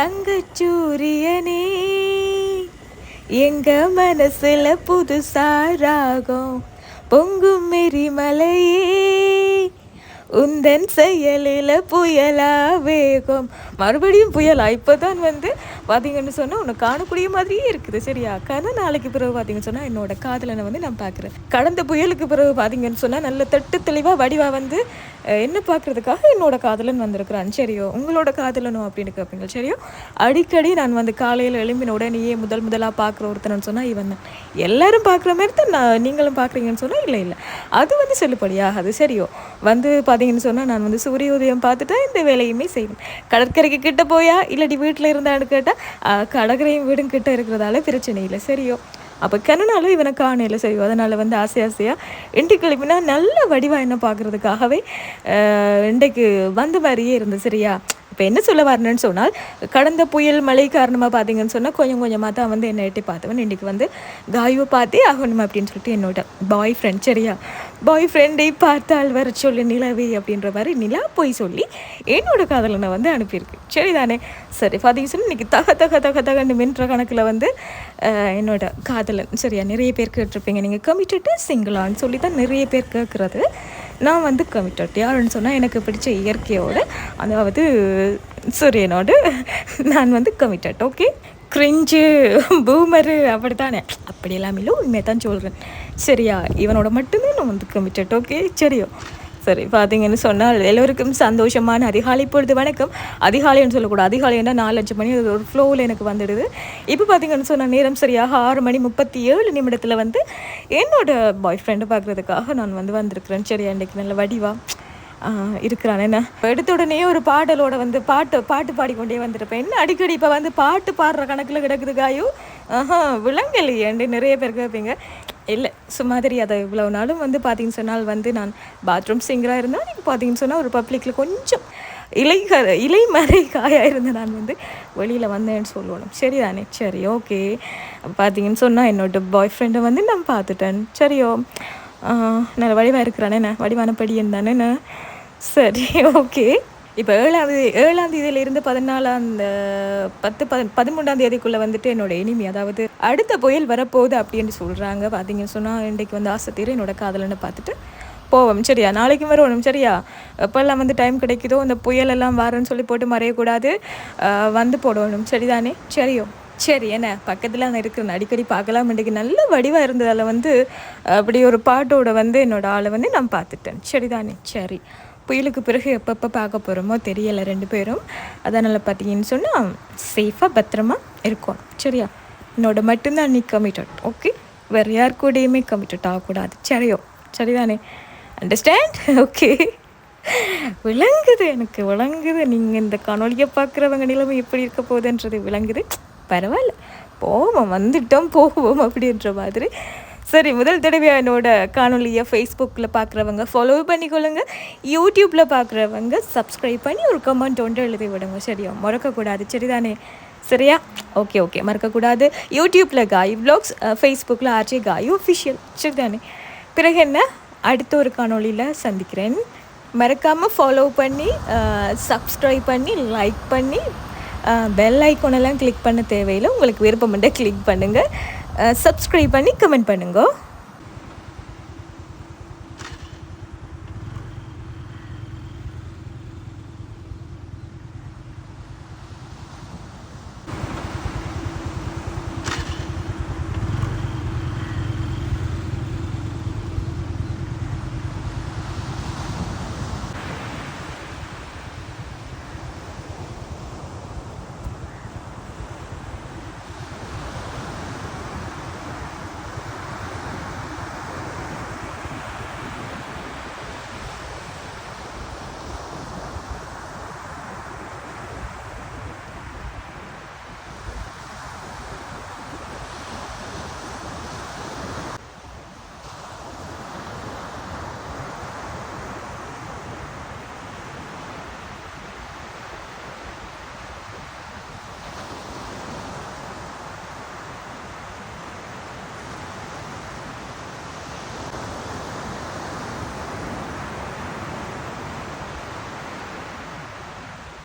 தங்கச்சூரியனே எங்க மனசுல புதுசா ராகம் பொங்கும் மெரிமலையே உந்தன் செயலில் புயலா வேகம். மறுபடியும் புயலா? இப்போதான் வந்து பார்த்தீங்கன்னு சொன்னால் உன்னை காணக்கூடிய மாதிரியே இருக்குது சரியா? கதை நாளைக்கு பிறகு பார்த்தீங்கன்னு சொன்னால் என்னோட காதலனை வந்து நான் பார்க்குறேன் கடந்த புயலுக்கு பிறகு பார்த்தீங்கன்னு சொன்னால் நல்ல தட்டு தெளிவாக வடிவாக வந்து என்ன பார்க்குறதுக்காக என்னோட காதலன் வந்திருக்கிறான் சரியோ? உங்களோட காதலனோ அப்படின்னு கேட்பீங்க சரியோ? அடிக்கடி நான் வந்து காலையில் எழும்பின உடனேயே முதல் முதலாக பார்க்குற ஒருத்தனன்னு சொன்னால் இவன் தான். எல்லாரும் பார்க்குற மாதிரி தான் நான் நீங்களும் பார்க்குறீங்கன்னு சொன்னால் இல்லை இல்லை. அது வந்து செல்லுபடியாகாது சரியோ? வந்து பார்த்தீங்கன்னு சொன்னால் நான் வந்து சூரிய உதயம் பார்த்துட்டா இந்த வேலையுமே செய்வேன். கடற்கரைக்கு கிட்ட போயா இல்லாட்டி வீட்டில் இருந்தான்னு கேட்டால் கடற்கரையும் வீடும் கிட்ட இருக்கிறதால பிரச்சனை இல்லை. சரியோ. அப்போ கண்ணனாலும் இவனை காணையில் செய்வோம் அதனால் வந்து ஆசை ஆசையாக இண்டி கிளம்பினா நல்ல வடிவாக என்ன பார்க்குறதுக்காகவே இன்றைக்கு வந்த மாதிரியே இருந்து சரியா? இப்போ என்ன சொல்ல வரணும்னு சொன்னால் கடந்த புயல் மழை காரணமாக பார்த்தீங்கன்னு சொன்னால் கொஞ்சம் கொஞ்சமாக தான் வந்து என்னை எட்டி பார்த்தவன். இன்றைக்கி வந்து காயுவை பார்த்தே ஆகணும் அப்படின்னு சொல்லிட்டு என்னோட பாய் ஃப்ரெண்ட் சரியா? பாய் ஃப்ரெண்டை பார்த்தால் வர சொல்லு நிலவே அப்படின்ற மாதிரி நிலா போய் சொல்லி என்னோட காதலனை வந்து அனுப்பியிருக்கு. சரிதானே? சரி பார்த்தீங்கன்னு சொன்னால் இன்றைக்கி தக தக தக தகன்னு மின்ற கணக்கில் வந்து என்னோட காதலன். சரியா? நிறைய பேர் கேட்டிருப்பீங்க. நீங்கள் கமிட்டட்டு சிங்கிளான்னு சொல்லி தான் நிறைய பேர் கேட்குறது நான் வந்து கமிட்டட் யாருன்னு சொன்னால் எனக்கு பிடிச்ச இயற்கையோடு அதாவது சூரியனோடு நான் வந்து கமிட்டட் ஓகே கிரிஞ்சு பூமரு அப்படித்தானே? அப்படியெல்லாம் இல்லை உண்மையை தான் சொல்கிறேன் சரியா? இவனோட மட்டுமே நான் வந்து கமிட்டட் ஓகே சரியோ? சரி பார்த்தீங்கன்னு சொன்னால் எல்லோருக்கும் சந்தோஷமான அதிகாலை பொழுது வணக்கம். அதிகாலைன்னு சொல்லக்கூடாது. அதிகாலைன்னா நாலு அஞ்சு மணி அது ஒரு ஃப்ளோவில் எனக்கு வந்துடுது. இப்போ பார்த்தீங்கன்னு சொன்னால் நேரம் சரியாக ஆறு மணி முப்பத்தி ஏழு நிமிடத்தில் வந்து என்னோட பாய் ஃப்ரெண்டை பார்க்குறதுக்காக நான் வந்து வந்திருக்கிறேன். சரியா இன்றைக்கு நல்ல வடிவா? இருக்கிறான். என்ன? எடுத்த உடனே ஒரு பாடலோட வந்து பாட்டு பாட்டு பாடிக்கொண்டே வந்திருப்பேன். என்ன அடிக்கடி இப்போ வந்து பாட்டு பாடுற கணக்கில் கிடக்குது காயு? ஆஹா விலங்கலையேண்டு நிறைய பேர் கேட்பீங்க இல்லை சும்மாதிரி அதை இவ்வளோ நாளும் வந்து பார்த்தீங்கன்னு சொன்னால் வந்து நான் பாத்ரூம் சிங்கராக இருந்தால் நீங்கள் பார்த்தீங்கன்னு சொன்னால் ஒரு பப்ளிக்கில் கொஞ்சம் இலை க- இலை மறை காயாக இருந்த நான் வந்து வெளியில் வந்தேன்னு சொல்லணும். சரிதானே? சரி ஓகே பார்த்தீங்கன்னு சொன்னால் என்னோட பாய் ஃப்ரெண்டை வந்து நான் பார்த்துட்டேன் சரியோ. நல்ல வடிவாக இருக்கிறானே என்ன? வடிவான படியன் தானே என்ன? சரி ஓகே. இப்போ ஏழாவது ஏழாம் தேதியிலிருந்து பதினாலாம் அந்த பத்து பத பதிமூன்றாம் தேதிக்குள்ளே வந்துட்டு என்னோட இனிமை அதாவது அடுத்த புயல் வரப்போகுது அப்படின்னு சொல்கிறாங்க பார்த்தீங்கன்னு சொன்னால் இன்றைக்கு வந்து ஆசை தீர என்னோட காதலனை பார்த்துட்டு போவோம். சரியா? நாளைக்கும் வரணும் சரியா? எப்போல்லாம் வந்து டைம் கிடைக்குதோ அந்த புயலெல்லாம் வரேன்னு சொல்லி போட்டு மறையக்கூடாது. வந்து போடணும். சரிதானே? சரியோ? சரி என்ன? பக்கத்தில் நான் இருக்கிறேன் அடிக்கடி பார்க்கலாம் இன்றைக்கு நல்ல வடிவாக இருந்ததால் வந்து அப்படி ஒரு பாட்டோட வந்து என்னோடய ஆளை வந்து நான் பார்த்துட்டேன். சரிதானே? சரி. புயலுக்கு பிறகு எப்பப்போ பார்க்க போகிறோமோ தெரியலை ரெண்டு பேரும். அதனால் பார்த்தீங்கன்னு சொன்னால் சேஃபாக பத்திரமா இருக்கும். சரியா? என்னோட மட்டும்தான் நீ கமிட்டட் ஓகே வேறு யார் கூடயுமே கமிட்டட் ஆகக்கூடாது. சரியோ? சரிதானே? அண்டர்ஸ்டாண்ட் ஓகே விளங்குது எனக்கு விளங்குது. நீங்கள் இந்த காணொலியை பார்க்குறவங்க நிலைமை எப்படி இருக்க போகுதுன்றது விளங்குது. பரவாயில்ல. போவோம் வந்துட்டோம் போவோம் அப்படின்ற மாதிரி. சரி முதல் தடவையாக என்னோட காணொலியை ஃபேஸ்புக்கில் பார்க்குறவங்க ஃபாலோ பண்ணிக்கொள்ளுங்க. யூடியூப்பில் பார்க்குறவங்க சப்ஸ்கிரைப் பண்ணி ஒரு கமெண்ட் ஒன்று எழுதி விடுங்க சரியா? மறக்கக்கூடாது சரிதானே? சரியா? ஓகே ஓகே மறக்கக்கூடாது. யூடியூப்பில் காய் வ்ளாக்ஸ் ஃபேஸ்புக்கில் ஆர்ஜே காய் ஒஃபிஷியல் சரிதானே? பிறகு என்ன? அடுத்த ஒரு காணொலியில் சந்திக்கிறேன். மறக்காமல் ஃபாலோ பண்ணி சப்ஸ்கிரைப் பண்ணி லைக் பண்ணி பெல் ஐக்கோனெல்லாம் கிளிக் பண்ண தேவையில்லை. உங்களுக்கு விருப்பம் கிளிக் பண்ணுங்கள் சப்ஸ்கிரைப் பண்ணி கமெண்ட் பண்ணுங்க.